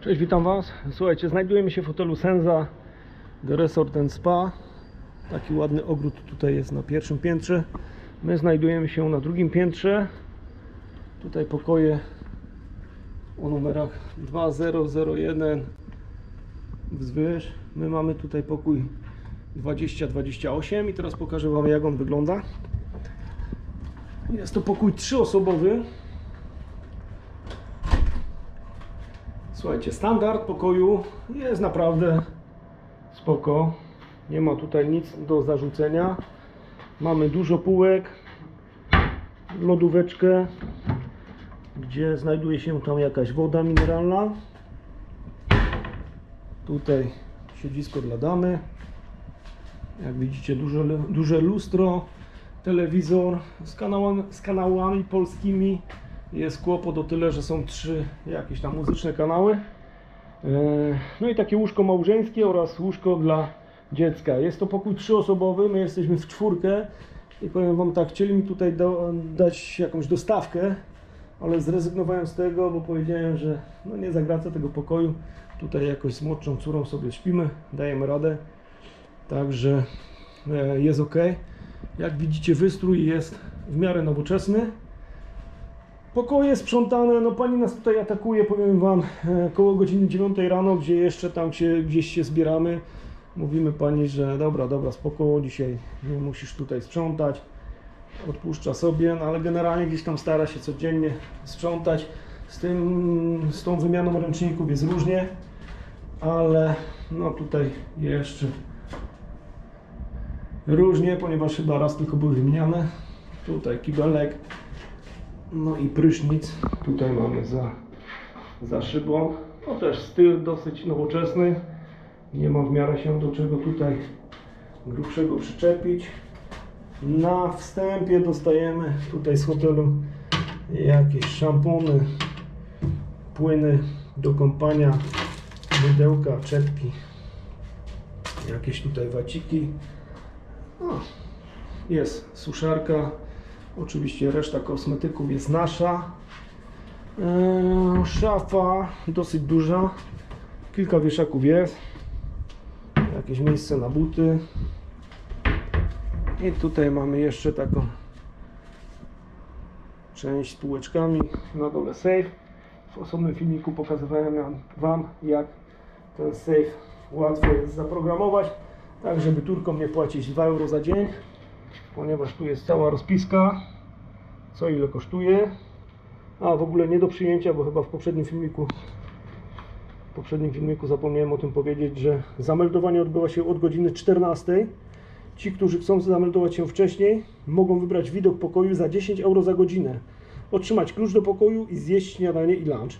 Cześć, witam Was. Słuchajcie, znajdujemy się w hotelu Senza The Resort and Spa. Taki ładny ogród tutaj jest na pierwszym piętrze. My znajdujemy się na drugim piętrze. Tutaj pokoje o numerach 2001 wzwyż. My mamy tutaj pokój 2028 i teraz pokażę Wam jak on wygląda. Jest to pokój trzyosobowy. Słuchajcie, standard pokoju jest naprawdę spoko. Nie ma tutaj nic do zarzucenia. Mamy dużo półek, lodóweczkę, gdzie znajduje się tam jakaś woda mineralna. Tutaj siedzisko dla damy. Jak widzicie, duże, duże lustro, telewizor z z kanałami polskimi. Jest kłopot o tyle, że są trzy jakieś tam muzyczne kanały. E, No i takie łóżko małżeńskie oraz łóżko dla dziecka. Jest to pokój trzyosobowy, my jesteśmy w czwórkę i powiem Wam tak, chcieli mi tutaj do, dać jakąś dostawkę, ale zrezygnowałem z tego, bo powiedziałem, że no nie zagracę tego pokoju. Tutaj jakoś z młodszą córą sobie śpimy, dajemy radę. Także e, jest ok. Jak widzicie, wystrój jest w miarę nowoczesny. Pokoje sprzątane, no pani nas tutaj atakuje, powiem wam, e, koło godziny 9 rano, gdzie jeszcze tam się, gdzieś się zbieramy. Mówimy pani, że dobra, dobra, spoko, dzisiaj nie musisz tutaj sprzątać. Odpuszcza sobie, no ale generalnie gdzieś tam stara się codziennie sprzątać. Z tym, z tą wymianą ręczników jest różnie, ale no tutaj jeszcze różnie, ponieważ chyba raz tylko były wymieniane. Tutaj kibelek, no i prysznic tutaj mamy za, za szybą. No też styl dosyć nowoczesny. Nie ma w miarę się do czego tutaj grubszego przyczepić. Na wstępie dostajemy tutaj z hotelu jakieś szampony, płyny do kąpania, mydełka, czepki, jakieś tutaj waciki. No, jest suszarka, Oczywiście reszta kosmetyków jest nasza. Eee, szafa dosyć duża. Kilka wieszaków jest. Jakieś miejsce na buty. I tutaj mamy jeszcze taką część z półeczkami. Na dole safe. W osobnym filmiku pokazywałem Wam jak ten safe łatwo jest zaprogramować. Tak żeby turkom nie płacić 2 euro za dzień ponieważ tu jest cała rozpiska, co ile kosztuje. A w ogóle nie do przyjęcia, bo chyba w poprzednim filmiku w poprzednim filmiku zapomniałem o tym powiedzieć, że zameldowanie odbywa się od godziny 14. Ci, którzy chcą zameldować się wcześniej, mogą wybrać widok pokoju za 10 euro za godzinę. Otrzymać klucz do pokoju i zjeść śniadanie i lunch.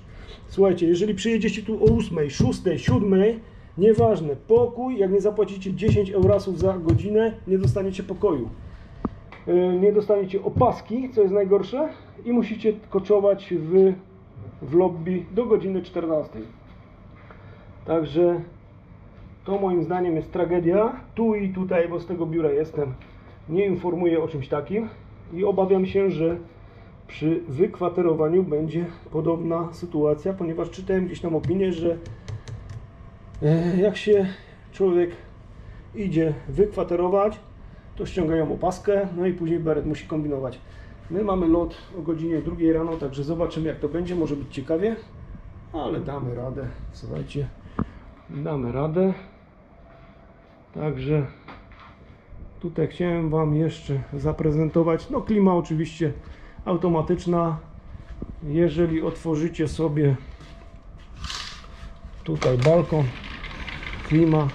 Słuchajcie, jeżeli przyjedziecie tu o 8, 6, 7, nieważne, pokój, jak nie zapłacicie 10 eurasów za godzinę, nie dostaniecie pokoju. Yy, nie dostaniecie opaski, co jest najgorsze, i musicie koczować w, w lobby do godziny 14. Także to moim zdaniem jest tragedia. Tu i tutaj, bo z tego biura jestem, nie informuję o czymś takim i obawiam się, że przy wykwaterowaniu będzie podobna sytuacja, ponieważ czytałem gdzieś tam opinię, że e, jak się człowiek idzie wykwaterować, to ściągają opaskę, no i później beret musi kombinować. My mamy lot o godzinie 2 rano, także zobaczymy jak to będzie, może być ciekawie, ale damy radę, słuchajcie, damy radę. Także tutaj chciałem Wam jeszcze zaprezentować, no klima oczywiście automatyczna, jeżeli otworzycie sobie tutaj balkon, klima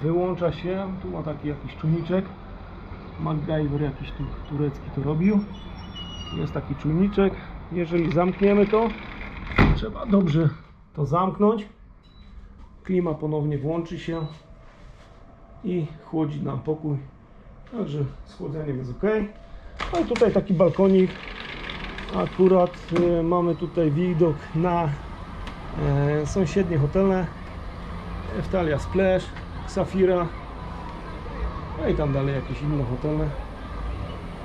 wyłącza się, tu ma taki jakiś czujniczek, MacGyver jakiś tu turecki to robił, jest taki czujniczek, jeżeli zamkniemy to, trzeba dobrze to zamknąć, klima ponownie włączy się i chłodzi nam pokój, także z chłodzeniem jest ok. No i tutaj taki balkonik, akurat e, mamy tutaj widok na e, sąsiednie hotele, Eftalia Splash, Safira. No i tam dalej jakieś inne hotele.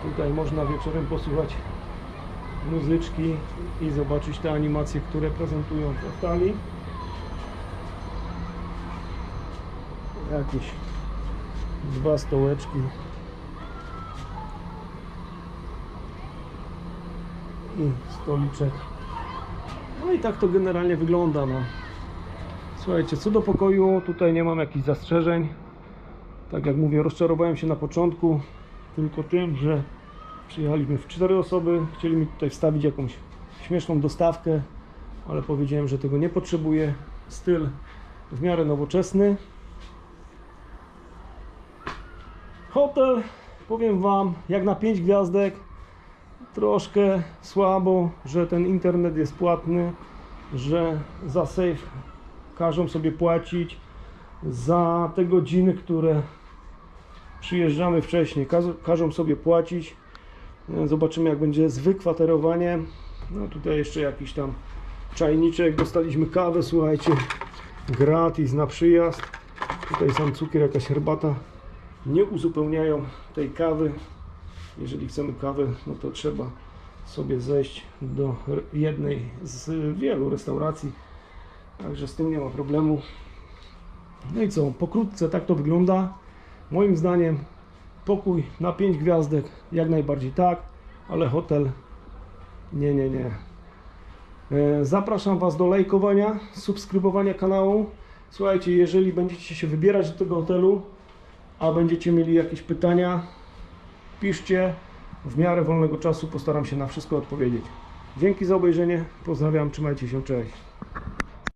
Tutaj można wieczorem posłuchać muzyczki i zobaczyć te animacje, które prezentują w Otali jakieś dwa stołeczki. I stoliczek. No i tak to generalnie wygląda no. Słuchajcie, co do pokoju, tutaj nie mam jakichś zastrzeżeń. Tak jak mówię, rozczarowałem się na początku tylko tym, że przyjechaliśmy w cztery osoby. Chcieli mi tutaj wstawić jakąś śmieszną dostawkę, ale powiedziałem, że tego nie potrzebuję. Styl w miarę nowoczesny. Hotel, powiem Wam, jak na 5 gwiazdek, troszkę słabo, że ten internet jest płatny, że za safe każą sobie płacić, za te godziny, które przyjeżdżamy wcześniej, każ- każą sobie płacić. Zobaczymy jak będzie z wykwaterowaniem. No tutaj jeszcze jakiś tam czajniczek, dostaliśmy kawę, słuchajcie, gratis na przyjazd. Tutaj sam cukier, jakaś herbata. Nie uzupełniają tej kawy. Jeżeli chcemy kawę, no to trzeba sobie zejść do jednej z wielu restauracji. Także z tym nie ma problemu. No i co, pokrótce tak to wygląda. Moim zdaniem pokój na 5 gwiazdek jak najbardziej tak, ale hotel nie, nie, nie. E, Zapraszam Was do lajkowania, subskrybowania kanału. Słuchajcie, jeżeli będziecie się wybierać do tego hotelu, a będziecie mieli jakieś pytania, piszcie. W miarę wolnego czasu postaram się na wszystko odpowiedzieć. Dzięki za obejrzenie. Pozdrawiam, trzymajcie się, cześć.